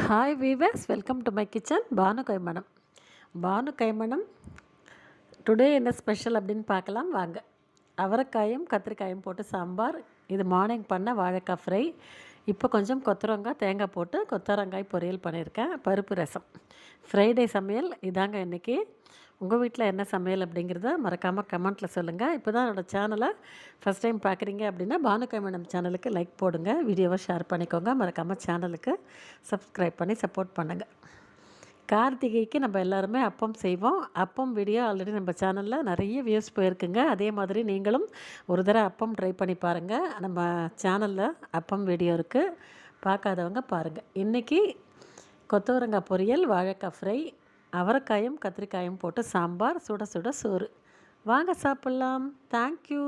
Hi viewers welcome to my kitchen Banu கைமணம் Banu கைமணம் today என்ன special அப்படின்னு பார்க்கலாம் வாங்க. அவரைக்காயும் கத்திரிக்காயும் போட்டு சாம்பார் இது மார்னிங் பண்ண வாழைக்காய் ஃப்ரை இப்போ கொஞ்சம் கொத்தரங்காய் தேங்காய் போட்டு கொத்தரங்காய் பொரியல் பண்ணியிருக்கேன் பருப்பு ரசம். ஃப்ரைடே சமையல் இதாங்க இன்றைக்கி உங்கள் வீட்டில் என்ன சமையல் அப்படிங்கிறத மறக்காமல் கமெண்ட்டில் சொல்லுங்கள் இப்போ தான் என்னோடய சேனலை ஃபஸ்ட் டைம் பார்க்குறீங்க அப்படின்னா பானுக்கை மேடம் சேனலுக்கு லைக் போடுங்க. வீடியோவை ஷேர் பண்ணிக்கோங்க. மறக்காமல் சேனலுக்கு சப்ஸ்கிரைப் பண்ணி சப்போர்ட் பண்ணுங்கள் கார்த்திகைக்கு நம்ம எல்லாருமே அப்பம் செய்வோம். அப்பம் வீடியோ ஆல்ரெடி நம்ம சேனலில் நிறைய வியூஸ் போயிருக்குங்க. அதே மாதிரி நீங்களும் ஒரு தடவை அப்பம் ட்ரை பண்ணி பாருங்கள் நம்ம சேனலில் அப்பம் வீடியோ இருக்குது பார்க்காதவங்க பாருங்கள் இன்றைக்கி கொத்தவரங்காய் பொரியல் வாழைக்காய் ஃப்ரை அவரைக்காயும் கத்திரிக்காயும் போட்டு சாம்பார் சுட சுட சோறு. வாங்க சாப்பிட்லாம். தேங்க்யூ